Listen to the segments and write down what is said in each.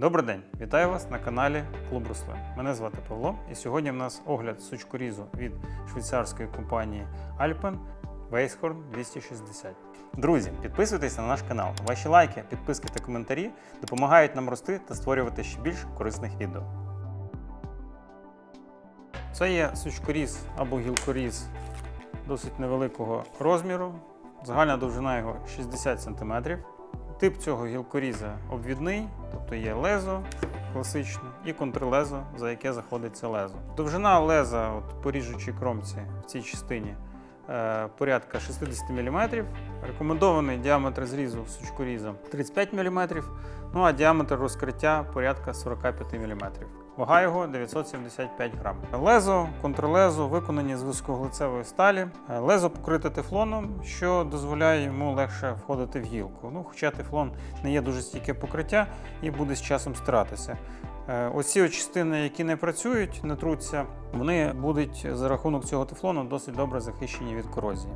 Добрий день, вітаю вас на каналі Клуб Рослин. Мене звати Павло, і сьогодні в нас огляд сучкорізу від швейцарської компанії Alpen Weisshorn 260. Друзі, підписуйтесь на наш канал. Ваші лайки, підписки та коментарі допомагають нам рости та створювати ще більш корисних відео. Це є сучкоріз або гілкоріз досить невеликого розміру. Загальна довжина його 60 см. Тип цього гілкоріза обвідний, тобто є лезо класичне і контрлезо, за яке заходиться лезо. Довжина леза от, по ріжучій кромці в цій частині е, порядка 60 мм. Рекомендований діаметр зрізу сучкоріза 35 мм, ну а діаметр розкриття порядка 45 мм. Вага його 975 грам. Лезо, контрлезо виконані з високоглицевої сталі. Е, Лезо покрите тефлоном, що дозволяє йому легше входити в гілку. Ну, хоча тефлон не є дуже стійке покриття і буде з часом стиратися. Е, Оці частини, які не працюють, не труться, вони будуть за рахунок цього тефлону досить добре захищені від корозії.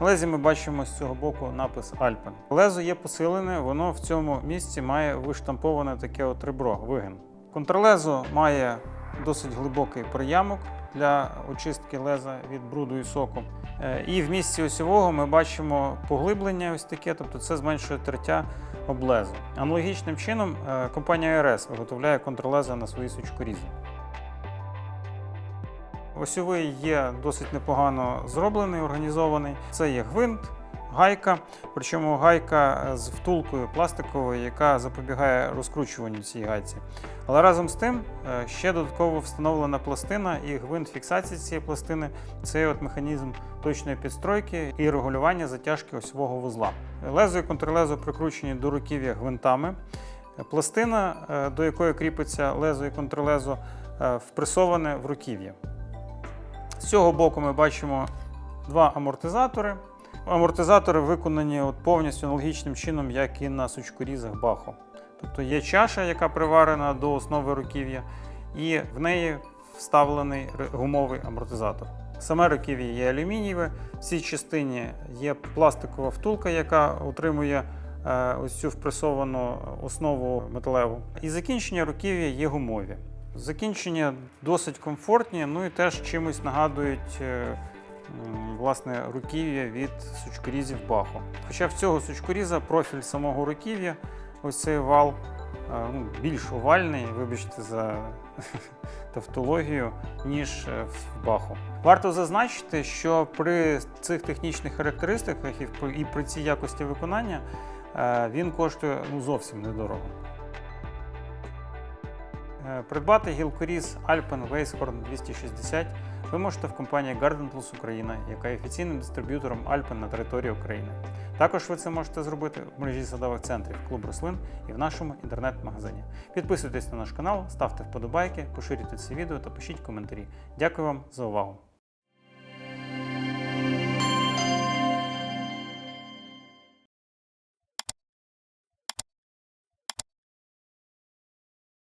Лезі ми бачимо з цього боку напис Alpen. Лезо є посилене, воно в цьому місці має виштамповане таке от ребро, вигин. Контрлезо має досить глибокий приямок для очистки леза від бруду і соку. Е, І в місці осьового ми бачимо поглиблення ось таке, тобто це зменшує тертя облезу. Аналогічним чином е, компанія РС виготовляє контрлеза на свої сучкорізи. Осьовий є досить непогано зроблений, організований. Це є гвинт, гайка, причому гайка з втулкою пластиковою, яка запобігає розкручуванню цієї гайці. Але разом з тим е, ще додатково встановлена пластина і гвинт фіксації цієї пластини це от механізм точної підстройки і регулювання затяжки осьового вузла. Лезо і контрлезо прикручені до руків'я гвинтами. Пластина, е, до якої кріпиться лезо і контрлезо, е, впресоване в руків'я. З цього боку ми бачимо два амортизатори. Амортизатори виконані от повністю аналогічним чином, як і на сучкорізах Бахо. Тобто є чаша, яка приварена до основи руків'я, і в неї вставлений гумовий амортизатор. Саме руків'я є алюмінієве, в цій частині є пластикова втулка, яка утримує е, ось цю впресовану основу металеву. І закінчення руків'я є гумові. Закінчення досить комфортні, ну і теж чимось нагадують е, власне руків'я від сучкорізів Бахо. Хоча в цього сучкоріза профіль самого руків'я, ось цей вал, е, ну, більш овальний, вибачте за тавтологію, ніж е, в Бахо. Варто зазначити, що при цих технічних характеристиках і при цій якості виконання е, він коштує ну, зовсім недорого. Е, Придбати гілкоріз Alpen Weisshorn 260 ви можете в компанії Garden Plus Україна, яка є офіційним дистриб'ютором Alpen на території України. Також ви це можете зробити в мережі садових центрів Клуб Рослин і в нашому інтернет-магазині. Підписуйтесь на наш канал, ставте вподобайки, поширюйте ці відео та пишіть коментарі. Дякую вам за увагу!